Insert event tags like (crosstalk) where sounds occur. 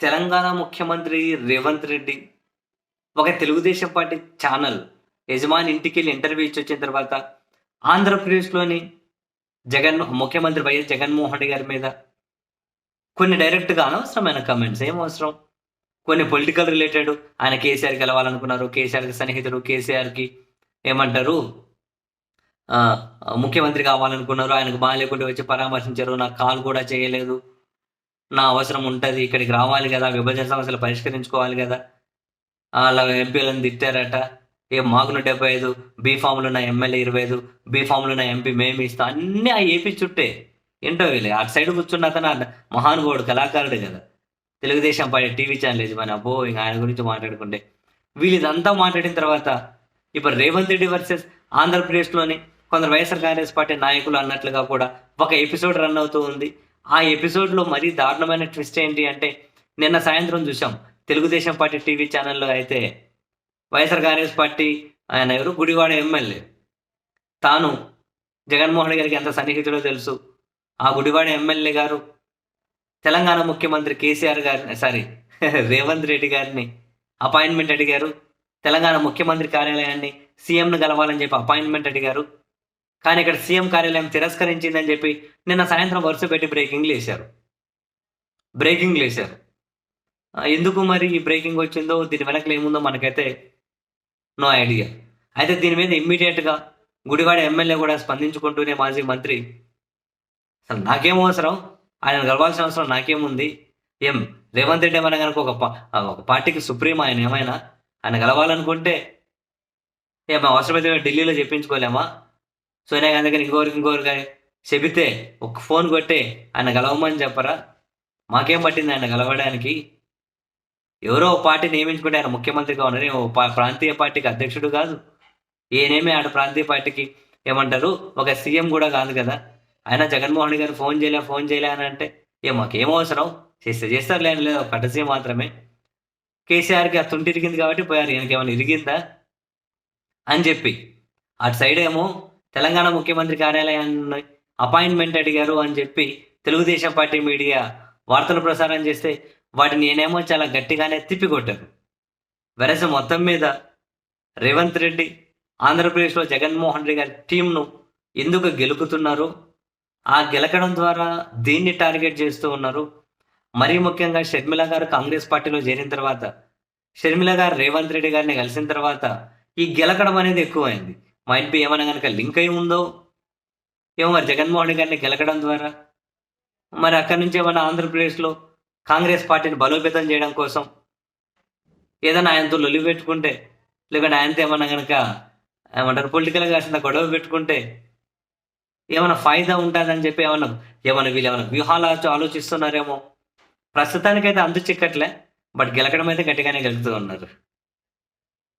తెలంగాణ ముఖ్యమంత్రి రేవంత్ రెడ్డి ఒక Telugu Desam party channel యజమాని ఇంటికి వెళ్ళి ఇంటర్వ్యూ ఇచ్చి వచ్చిన తర్వాత ఆంధ్రప్రదేశ్లోని జగన్ ముఖ్యమంత్రి వైఎస్ జగన్మోహన్ రెడ్డి గారి మీద కొన్ని డైరెక్ట్గా అనవసరమైన కమెంట్స్ ఏం అవసరం? కొన్ని పొలిటికల్ రిలేటెడ్ ఆయన కేసీఆర్ గెలవాలనుకున్నారు కేసీఆర్కి సన్నిహితుడు కేసీఆర్కి ఏమంటారు? ముఖ్యమంత్రి కావాలనుకున్నారు ఆయనకు బాగాలేకుండా వచ్చి పరామర్శించారు నాకు కాల్ కూడా చేయలేదు. నా అవసరం ఉంటుంది ఇక్కడికి రావాలి కదా విభజన సమస్యలు పరిష్కరించుకోవాలి కదా. అలా ఎంపీలను తిట్టారట. ఏ మాకును డెబ్బై ఐదు బీ ఫామ్లు ఉన్న ఎమ్మెల్యే ఇరవై ఐదు బీ ఫామ్లు ఉన్న ఎంపీ మేము ఇస్తాం అన్నీ ఆ ఏపీ చుట్టే. ఏంటో వీళ్ళు అటు సైడ్ కూర్చున్న అతను మహానుభావుడు కళాకారుడు కదా. తెలుగుదేశం పార్టీ టీవీ ఛానల్ యజమాని అబ్బో ఇంకా ఆయన గురించి మాట్లాడుకుంటే. వీళ్ళిదంతా మాట్లాడిన తర్వాత ఇప్పుడు రేవంత్ రెడ్డి వర్సెస్ ఆంధ్రప్రదేశ్లోని కొందరు వైఎస్ఆర్ కాంగ్రెస్ పార్టీ నాయకులు అన్నట్లుగా కూడా ఒక ఎపిసోడ్ రన్ అవుతూ ఉంది. ఆ ఎపిసోడ్లో మరీ దారుణమైన ట్విస్ట్ ఏంటి అంటే నిన్న సాయంత్రం చూసాం తెలుగుదేశం పార్టీ టీవీ ఛానల్లో అయితే వైఎస్ఆర్ కాంగ్రెస్ పార్టీ ఆయన ఎవరు? గుడివాడ ఎమ్మెల్యే. తాను జగన్మోహన్ గారికి ఎంత సన్నిహితుడో తెలుసు. ఆ గుడివాడ ఎమ్మెల్యే గారు తెలంగాణ ముఖ్యమంత్రి కేసీఆర్ గారిని సారీ (laughs) రేవంత్ రెడ్డి గారిని అపాయింట్మెంట్ అడిగారు. తెలంగాణ ముఖ్యమంత్రి కార్యాలయాన్ని సీఎంను కలవాలని చెప్పి అపాయింట్మెంట్ అడిగారు. కానీ ఇక్కడ సీఎం కార్యాలయం తిరస్కరించిందని చెప్పి నిన్న సాయంత్రం వరుస పెట్టి బ్రేకింగ్లు వేశారు. బ్రేకింగ్లు వేశారు. ఎందుకు మరి ఈ బ్రేకింగ్ వచ్చిందో దీని వెనకలు ఏముందో మనకైతే నో ఐడియా అయితే దీని మీద ఇమ్మీడియట్గా గుడివాడ ఎమ్మెల్యే కూడా స్పందించుకుంటూనే మాజీ మంత్రి అసలు నాకేం అవసరం? ఆయన గెలవాల్సిన అవసరం నాకేముంది? ఏం రేవంత్ రెడ్డి ఏమైనా కనుక ఒక ఒక పార్టీకి సుప్రీం ఆయన ఏమైనా ఆయన గెలవాలనుకుంటే ఏం అవసరమైతే ఢిల్లీలో చెప్పించుకోలేమా? సోనియా గాంధీ గారికి ఇంకోరికి ఇంకోరికి చెబితే ఒక ఫోన్ కొట్టే ఆయన గెలవమని చెప్పరా? మాకేం పట్టింది ఆయన గెలవడానికి? ఎవరో ఒక పార్టీ నియమించుకుంటే ఆయన ముఖ్యమంత్రిగా ఉన్నారు. ప్రాంతీయ పార్టీకి అధ్యక్షుడు కాదు. ఈయనేమి ఆడ ప్రాంతీయ పార్టీకి ఏమంటారు? ఒక సీఎం కూడా కాదు కదా. ఆయన జగన్మోహన్ గారు ఫోన్ చేయలే ఫోన్ చేయలే అని అంటే ఏ మాకేం అవసరం? చేస్తే చేస్తారు లేని లేదు. కటసీ మాత్రమే. కేసీఆర్కి ఆ తుంటి ఇరిగింది కాబట్టి పోయారు. ఈయనకి ఏమైనా ఇరిగిందా? అని చెప్పి. అటు సైడ్ ఏమో తెలంగాణ ముఖ్యమంత్రి కార్యాలయాన్ని అపాయింట్మెంట్ అడిగారు అని చెప్పి తెలుగుదేశం పార్టీ మీడియా వార్తలు ప్రసారం చేస్తే వాటిని నేనేమో చాలా గట్టిగానే తిప్పికొట్టారు. వెరస మొత్తం మీద రేవంత్ రెడ్డి ఆంధ్రప్రదేశ్లో జగన్మోహన్ రెడ్డి గారి టీంను ఎందుకు గెలుకుతున్నారు? ఆ గెలకడం ద్వారా దీన్ని టార్గెట్ చేస్తూ ఉన్నారు? మరీ ముఖ్యంగా షర్మిల గారు కాంగ్రెస్ పార్టీలో చేరిన తర్వాత షర్మిల గారు రేవంత్ రెడ్డి గారిని కలిసిన తర్వాత ఈ గెలకడం అనేది ఎక్కువైంది. మైట్ ఏమైనా కనుక లింక్ అయి ఉందో? ఏమో మరి జగన్మోహన్ గారిని గెలకడం ద్వారా? మరి అక్కడి నుంచి ఏమైనా ఆంధ్రప్రదేశ్లో కాంగ్రెస్ పార్టీని బలోపేతం చేయడం కోసం ఏదైనా ఆయనతో లొలి పెట్టుకుంటే లేకుంటే ఆయనతో ఏమన్నా కనుక ఏమంటారు పొలిటికల్గా కాసిన గొడవ పెట్టుకుంటే ఏమైనా ఫాయిదా ఉంటుందని చెప్పి ఏమన్నా ఏమైనా వీళ్ళు ఏమైనా వ్యూహాలు ఆలోచిస్తున్నారేమో? ప్రస్తుతానికైతే అందు చిక్కట్లే బట్ గెలకడం అయితే గట్టిగానే గెలుతూ ఉన్నారు.